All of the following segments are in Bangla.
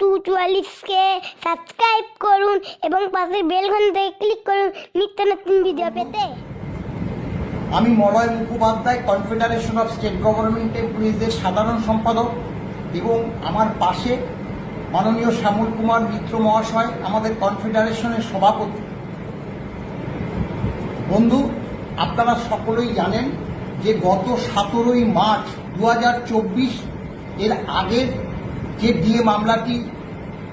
টু চুয়াল্লিশকে সাবস্ক্রাইব করুন এবং পাশের বেল ঘন্টায় ক্লিক করুন নিত্য নতুন ভিডিও পেতে। আমি Malay Mukhopadhyay Confederation of State Government এমপ্লয়িজদের সাধারণ সম্পাদক এবং আমার পাশে মাননীয় শ্যামল কুমার মিত্র মহাশয়, আমাদের কনফেডারেশনের সভাপতি। বন্ধু, আপনারা সকলেই জানেন যে গত সতেরোই মার্চ দু হাজার চব্বিশ এর আগের যে ডিএ মামলাটি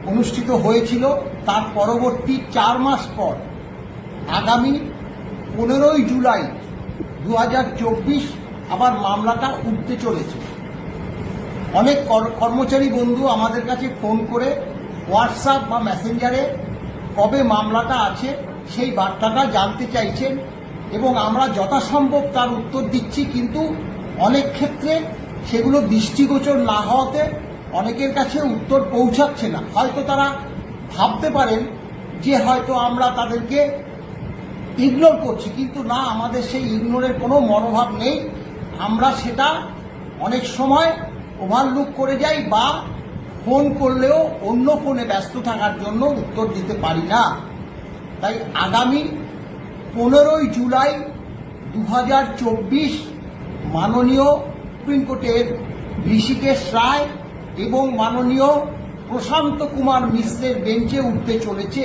অনুষ্ঠিত হয়েছিল তার পরবর্তী চার মাস পর, আগামী পনেরোই জুলাই দু হাজার চব্বিশ আবার মামলাটা উঠতে চলেছে। অনেক কর- কর্মচারী বন্ধু আমাদের কাছে ফোন করে হোয়াটসঅ্যাপ বা মেসেঞ্জারে কবে মামলাটা আছে সেই বার্তাটা জানতে চাইছেন এবং আমরা যথাসম্ভব তার উত্তর দিচ্ছি, কিন্তু অনেক ক্ষেত্রে সেগুলো দৃষ্টিগোচর না হওয়াতে অনেকের কাছে উত্তর পৌঁছাচ্ছে না। হয়তো তারা ভাবতে পারেন যে হয়তো আমরা তাদেরকে ইগনোর করছি, কিন্তু না, আমাদের সেই ইগনোরের কোনো মনোভাব নেই। আমরা সেটা অনেক সময় ওভারলুক করে যাই বা ফোন করলেও অন্য ফোনে ব্যস্ত থাকার জন্য উত্তর দিতে পারি না। তাই আগামী পনেরোই জুলাই দু হাজার চব্বিশ মাননীয় সুপ্রিম কোর্টের ঋষিকেশ রায় এবং মাননীয় প্রশান্ত কুমার মিশ্রের বেঞ্চে উঠতে চলেছে।